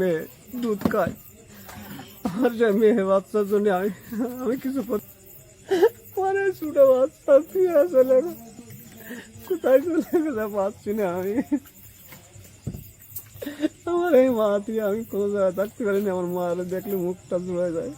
মেয়ে, দুধ খায়। আমার যে মেয়ে বাচ্চার জন্য আমি আমি কিছু পরে ছোট বাচ্চা ফিরে চলে কোথায় চলে গেলে পাচ্ছি না আমি। আমার এই মা দিয়ে আমি কোনো জায়গায় থাকতে পারিনি, আমার মায়ের দেখলে মুখটা জুড়ে যায়।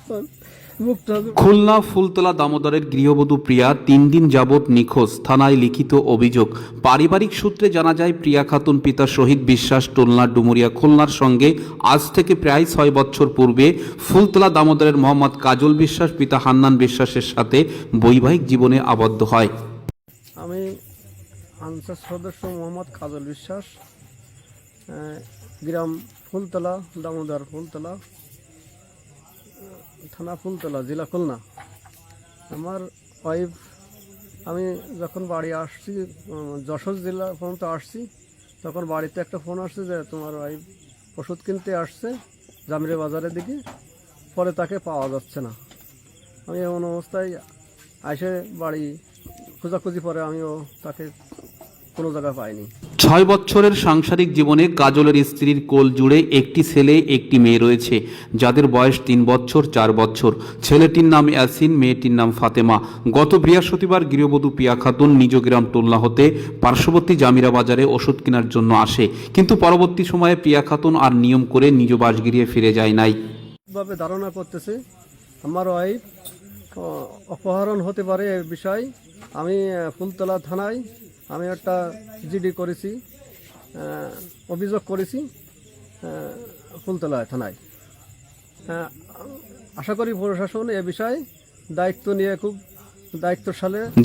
খুলনা ফুলতলা দামোদরের গৃহবধূ প্রিয়া তিন দিন যাবৎ নিখোঁজ, থানায় লিখিত অভিযোগ। পারিবারিক সূত্রে জানা যায়, প্রিয়া খাতুন পিতা শহীদ বিশ্বাস টুলনা ডুমুরিয়া খুলনার সঙ্গে আজ থেকে প্রায় ছয় বছর পূর্বে ফুলতলা দামোদরের মোহাম্মদ কাজল বিশ্বাস, পিতা হান্নান বিশ্বাসের সাথে বৈবাহিক জীবনে আবদ্ধ হয়। আমি আনসার সদস্য মোহাম্মদ কাজল বিশ্বাস গ্রাম ফুলতলা, দামোদর ফুলতলা। থানা ফুলতলা, জেলা খুলনা। আমার ওয়াইফ আমি যখন বাড়ি আসছি যশোর জেলা পর্যন্ত আসছি, তখন বাড়িতে একটা ফোন আসছে যে, তোমার ওয়াইফ ওষুধ কিনতে আসছে জামিরে বাজারের দিকে, পরে তাকে পাওয়া যাচ্ছে না। আমি এমন অবস্থায় এসে বাড়ি, খোঁজাখুঁজি পরে আমিও তাকে কোনো জায়গায় পাইনি। ছয় বছরের সাংসারিক জীবনে কাজলের স্ত্রীর কোল জুড়ে একটি ছেলে, একটি মেয়ে রয়েছে। যাদের বয়স তিন বছর, চার বছর। ছেলেটির নাম ইয়াসিন, মেয়েটির নাম ফাতেমা। গত বৃহস্পতিবার গৃহবধূ পিয়া খাতুন নিজ গ্রাম টুলনা হতে পার্শ্ববর্তী জামিরা বাজারে ওষুধ কেনার জন্য আসে। কিন্তু পরবর্তী সময়ে পিয়া খাতুন আর নিয়ম করে নিজ বাসগৃহে ফিরে যায় নাই। ভাবে ধারণা করতেছে, আমার অপহরণ হতে পারে বিষয়। আমি ফুলতলা থানায় আমি একটা জিডি করেছি অভিযোগ করেছি ফুলতলা থানায়। আশা করি প্রশাসন এ বিষয়ে দায়িত্ব নিয়ে খুব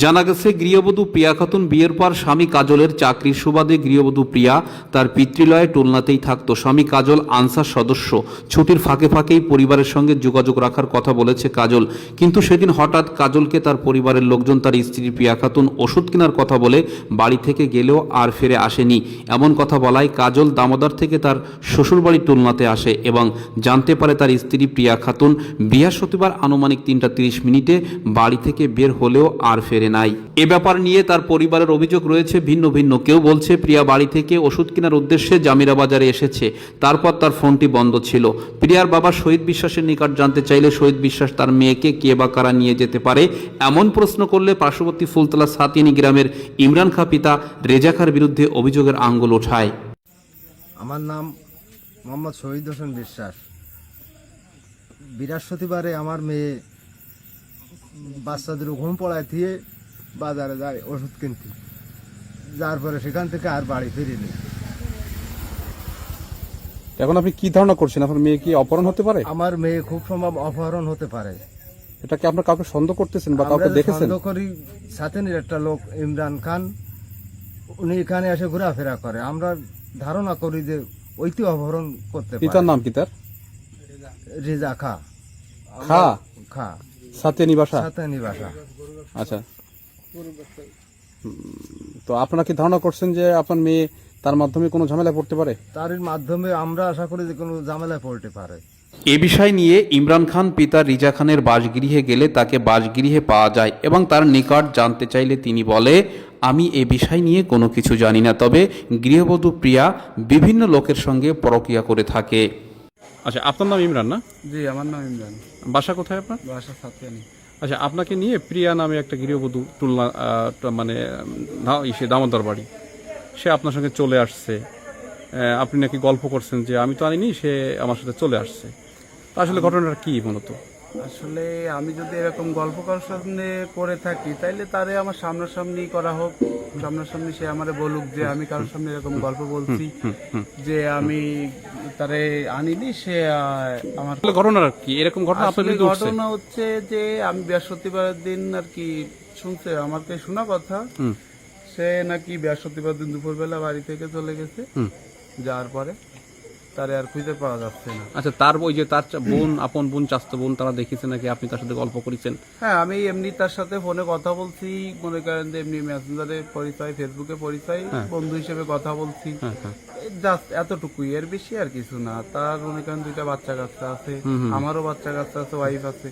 জানা গেছে, গৃহবধূ প্রিয়া খাতুন বিয়ের পর স্বামী কাজলের চাকরির সুবাদে গৃহবধূ প্রিয়া তার পিতৃলয়ে টুলনাতেই থাকতো। স্বামী কাজল আনসার সদস্য। ছুটির ফাঁকে ফাঁকেই পরিবারের সঙ্গে যোগাযোগ রাখার কথা বলেছে কাজল। কিন্তু সেদিন হঠাৎ কাজলকে তার পরিবারের লোকজন, তার স্ত্রী প্রিয়া খাতুন ওষুধ কেনার কথা বলে বাড়ি থেকে গেলেও আর ফিরে আসেনি। এমন কথা বলায় কাজল দামোদর থেকে তার শ্বশুরবাড়ি টুলনাতে আসে এবং জানতে পারে তার স্ত্রী প্রিয়া খাতুন বৃহস্পতিবার আনুমানিক তিনটা তিরিশ মিনিটে বাড়ি থেকে বের হলেও আর ফেরে নাই। এ ব্যাপার নিয়ে তার পরিবারের অভিযোগ রয়েছে, ভিন্ন ভিন্ন। কেউ বলছে, প্রিয়া বাড়ি থেকে ওষুধ কেনার উদ্দেশ্যে জামিরা বাজারে এসেছে। তারপর তার ফোনটি বন্ধ ছিল। প্রিয়ার বাবা শহীদ বিশ্বাসের নিকট জানতে চাইলে শহীদ বিশ্বাস তার মেয়েকে কে বা কারা নিয়ে যেতে পারে, এমন প্রশ্ন করলে পার্শ্ববর্তী ফুলতলা সাতিনি গ্রামের ইমরান খা পিতা রেজা খার বিরুদ্ধে অভিযোগের আঙ্গুল ওঠায়। আমার নাম মোহাম্মদ শহীদ হোসেন বিশ্বাস। বৃহস্পতিবারে আমার মেয়ে বাচ্চাদের ঘুম পড়ায় দিয়ে বাজারে যায় ওষুধ কিনতে। যার পরে সেখান থেকে আর বাড়ি ফিরিনি। এখন আপনি কি ধারণা করছেন? আপনার মেয়ে কি অপহরণ হতে পারে? আমার মেয়ে খুব সম্ভব অপহরণ হতে পারে। এটা কি আপনার কাউকে সন্দেহ করতেছেন বা কাউকে দেখেছেন? সন্দেহ করি সাথেনের একটা লোক ইমরান খান উনি এখানে এসে ঘোরাফেরা করে। আমরা ধারণা করি যে ওইটি অপহরণ করতে পিতার নাম কি তার? রেজা খা। খা? খা। সাথে নিবাসা সাথে নিবাসা আচ্ছা। তো আপনারা কি ধারণা করছেন যে আপনার মেয়ে তার মাধ্যমে কোনো ঝামেলায় পড়তে পারে? তার মাধ্যমে আমরা আশা করি যে কোনো ঝামেলায় পড়তে পারে। এ বিষয় নিয়ে ইমরান খান পিতা রিজা খানের বাসগৃহে গেলে তাকে বাসগৃহে পাওয়া যায় এবং তার নিকট জানতে চাইলে তিনি বলে আমি এ বিষয় নিয়ে কোনো কিছু জানি না। তবে গৃহবধূ প্রিয়া বিভিন্ন লোকের সঙ্গে পরকিয়া করে থাকে। আচ্ছা আপনার নাম ইমরান না? জি আমার নাম ইমরান। বাসা কোথায় আপনার? বাসা সাতিয়ানি আচ্ছা আপনাকে নিয়ে প্রিয়া নামে একটা গৃহবধূ তুলনা মানে সে দামোদর বাড়ি। সে আপনার সঙ্গে চলে আসছে। আপনি নাকি গল্প করছেন যে আমি তো আনিনি সে আমার সাথে চলে আসছে। তা আসলে ঘটনাটা কি মূলত? আসলে আমি যদি এরকম গল্প কারোর সামনে করে থাকি তাইলে তারে আমার সামনাসামনি করা হোক। সামনাসামনি সে আমারে বলুক যে আমি কারোর সামনে এরকম গল্প বলছি যে আমি তারে আনিনি সে আমার ঘটনা কি? এরকম ঘটনা ঘটনা হচ্ছে যে আমি বৃহস্পতিবারের দিন আর কি শুনছে আমাকে শোনা কথা। সে নাকি বৃহস্পতিবার দিন দুপুরবেলা বাড়ি থেকে চলে গেছে যাওয়ার পরে। তারে আর খুঁজে পাওয়া যাচ্ছে না। আচ্ছা তার ওই যে তার বোন আপন বোন চাস্ত বোন তারা দেখেছে নাকি আপনি তার সাথে গল্প করেছেন? হ্যাঁ আমি এমনি তার সাথে ফোনে কথা বলছি মনে করেন যে এমনি মেসেঞ্জারে পরিচয় ফেসবুকে পরিচয় বন্ধু হিসেবে কথা বলছি। হ্যাঁ হ্যাঁ। জাস্ট এতটুকুই এর বেশি আর কিছু না। তার মনে করেন দুইটা বাচ্চা কাচ্চা আছে আমারও বাচ্চা কাচ্চা আছে ওয়াইফ আছে।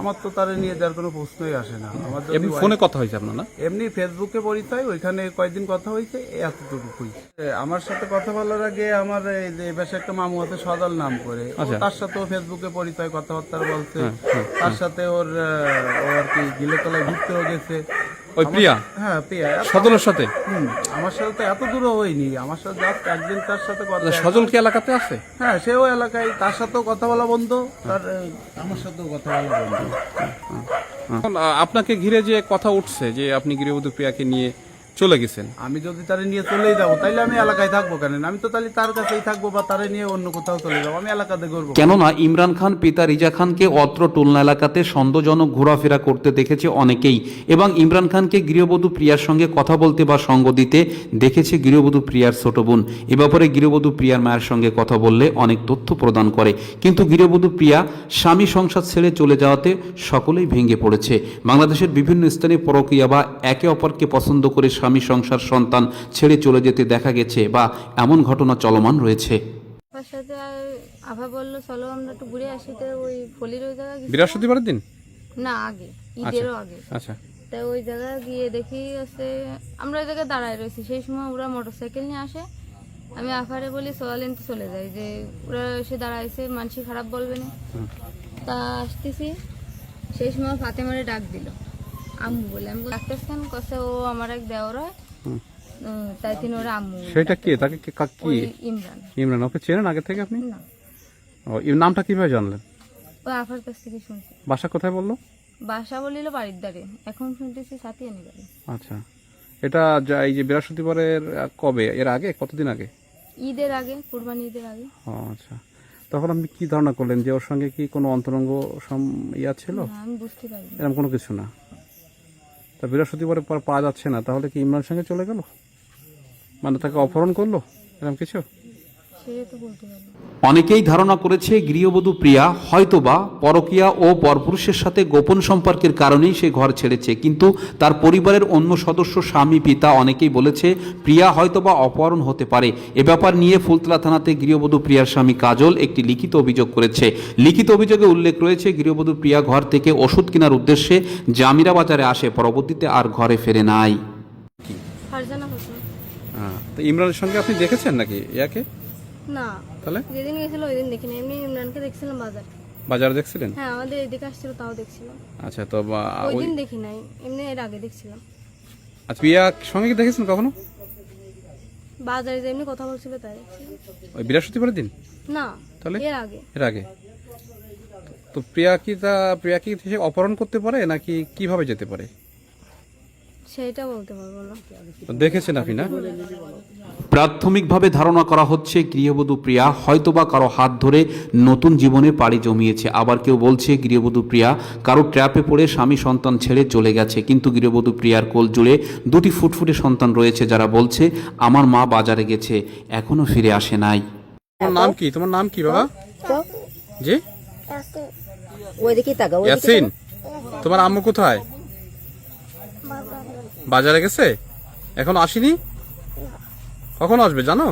আমার তো তারে নিয়ে যাওয়ার কোনো প্রশ্নই আসে না। আমার এমনি ফোনে কথা হয়েছে আপনার না? এমনি ফেসবুকে পরিচয় ওইখানে কয়েকদিন কথা হয়েছে এতটুকুই। আমার সাথে কথা বলার আগে আমার এই যে একটা মামু আছে সদল নাম করে। আচ্ছা। তার সাথেও ফেসবুকে পরিচয় কথাবার্তা বলছে। তার সাথে ওর ও আর কি গিলেতলায় ঘুরতেও গেছে। ওই প্রিয়া? হ্যাঁ প্রিয়া। সজলের সাথে? আমার সাথে তো এত দূরও হয়নি। আমার সাথে জাস্ট একদিন তার সাথে কথা সজল কি এলাকাতে আছে? হ্যাঁ সেও এলাকায়। তার সাথেও কথা বলা বন্ধ। তার আমার সাথেও কথা বলা বন্ধ। আপনাকে ঘিরে যে কথা উঠছে যে আপনি গৃহবধূ প্রিয়াকে নিয়ে চলে গেছেন? আমি যদি তারে নিয়ে চলেই যাব তাইলে আমি এলাকায় থাকব কেন? আমি তো তাহলে তার কাছেই থাকব বা তারে নিয়ে অন্য কোথাও চলে যাব আমি এলাকাতে করব কেননা ইমরান খান পিতা রিজা খানকে অত্র টুলনা এলাকাতে সন্দেহজনক ঘোরাফেরা করতে দেখেছে অনেকেই এবং ইমরান খানকে গৃহবধূ প্রিয়ার সঙ্গে কথা বলতে বা সঙ্গ দিতে দেখেছে গৃহবধূ প্রিয়ার ছোট বোন। এ ব্যাপারে গৃহবধূ প্রিয়ার মায়ের সঙ্গে কথা বললে অনেক তথ্য প্রদান করে। কিন্তু গৃহবধূ প্রিয়া স্বামী সংসার ছেড়ে চলে যাওয়াতে সকলেই ভেঙে পড়েছে। বাংলাদেশের বিভিন্ন স্থানে পরকীয়া বা একে অপরকে পছন্দ করে স্বামী সংসার সন্তান ছেড়ে চলে যেতে দেখা গেছে বা এমন ঘটনা চলমান রয়েছে। সাথে আভা বলল চলো আমরা একটু ঘুরে আসি। তো ওই ফলির ওই জায়গা গেছিলাম। দিন? না আগে। ঈদেরও আগে। আচ্ছা। তা ওই জায়গায় গিয়ে দেখি হচ্ছে আমরা ওই জায়গায় দাঁড়ায় রয়েছি। সেই সময় ওরা মোটরসাইকেল নিয়ে আসে। আমি আফারে বলি সোয়ালেন তো চলে যাই। যে ওরা এসে দাঁড়াইছে মানসি খারাপ বলবে না। তা আসতেছি। সেই সময় ফাতেমারে ডাক দিল। আম্মু বলে। আমি ডাকতেছেন কসে ও আমার এক দেওর হয়। তাই তিনি ওরা আম্মু সেটা কি? তাকে কে- কা- কি? ইমরান। ইমরান। ওকে চেনেন আগে থেকে আপনি? না। ও এর নামটা কীভাবে জানলেন? ওই আফার কাছ থেকে শুনছি। বাসা কোথায় বলল? বাসা বলিল বাড়ির দ্বারে এখন শুনতেছি সাথিয়ে নিবে আচ্ছা। এটা যা এই যে বৃহস্পতিবারের আহ, কবে? এর আগে? কতদিন আগে? ঈদের আগে কুরবানি ঈদের আগে। ও আচ্ছা। তখন আপনি কি ধারণা করলেন যে ওর সঙ্গে কি কোনো অন্তরঙ্গ সম- ইয়া ছিল? না, আমি বুঝতে পারিনি। এরকম কোনো কিছু না। তা বৃহস্পতিবারে পর পাওয়া যাচ্ছে না, তাহলে কি ইমরান সঙ্গে চলে গেল? মানে তাকে অপহরণ করল? এরকম কিছু? অনেকেই ধারণা করেছে গৃহবধূ প্রিয়া হয়তোবা পরকীয়া ও পরপুরুষের সাথে গোপন সম্পর্কের কারণেই সে ঘর ছেড়েছে। কিন্তু তার পরিবারের অন্য সদস্য স্বামী পিতা অনেকেই বলেছে প্রিয়া হয়তোবা অপহরণ হতে পারে। এ ব্যাপার নিয়ে ফুলতলা থানাতে গৃহবধূ প্রিয়ার স্বামী কাজল একটি লিখিত অভিযোগ করেছে। লিখিত অভিযোগে উল্লেখ রয়েছে গৃহবধূ প্রিয়া ঘর থেকে ওষুধ কেনার উদ্দেশ্যে জামিরা বাজারে আসে পরবর্তীতে আর ঘরে ফেরে নাই। ফারজানা হোসেন। হ্যাঁ তো ইমরানের সঙ্গে আপনি দেখেছেন নাকি ইয়াকে? না। তাহলে? যেদিন গেছিল ওই দিন দেখিনি। এমনি ইমরানকে দেখছিলাম বাজার। বাজারে দেখছিলেন? হ্যাঁ আমাদের এদিকে আসছিল তাও দেখছিলাম আচ্ছা তো বা- ওই ওই দিন দেখি নাই। এমনি এর আগে দেখছিলাম। আচ্ছা প্রিয়া সঙ্গে কি দেখেছেন কখনো? বাজারে যে এমনি কথা বলছিল তাই। ওই বৃহস্পতিবারের দিন? না তাহলে? এর আগে। এর আগে। তো প্রিয়া কি তা প্রিয়া কি সে অপহরণ করতে পারে নাকি কীভাবে যেতে পারে? সেইটা বলতে পারব না। দেখেছেন আপনি না? প্রাথমিকভাবে ধারণা করা হচ্ছে গৃহবধূ প্রিয়া হয়তোবা কারও হাত ধরে নতুন জীবনে পাড়ি জমিয়েছে। আবার কেউ বলছে গৃহবধূ প্রিয়া কারও ট্র্যাপে পড়ে স্বামী সন্তান ছেড়ে চলে গেছে। কিন্তু গৃহবধূ প্রিয়ার কোল জুড়ে দুটি ফুটফুটে সন্তান রয়েছে যারা বলছে আমার মা বাজারে গেছে এখনও ফিরে আসে নাই। তোমার নাম কি? তোমার নাম কি বাবা? জি? ওইদিকে তাকা ইয়াসিন? তোমার আম্মু কোথায়? বাজারে গেছে? এখন আসেনি? কখন আসবে জানো?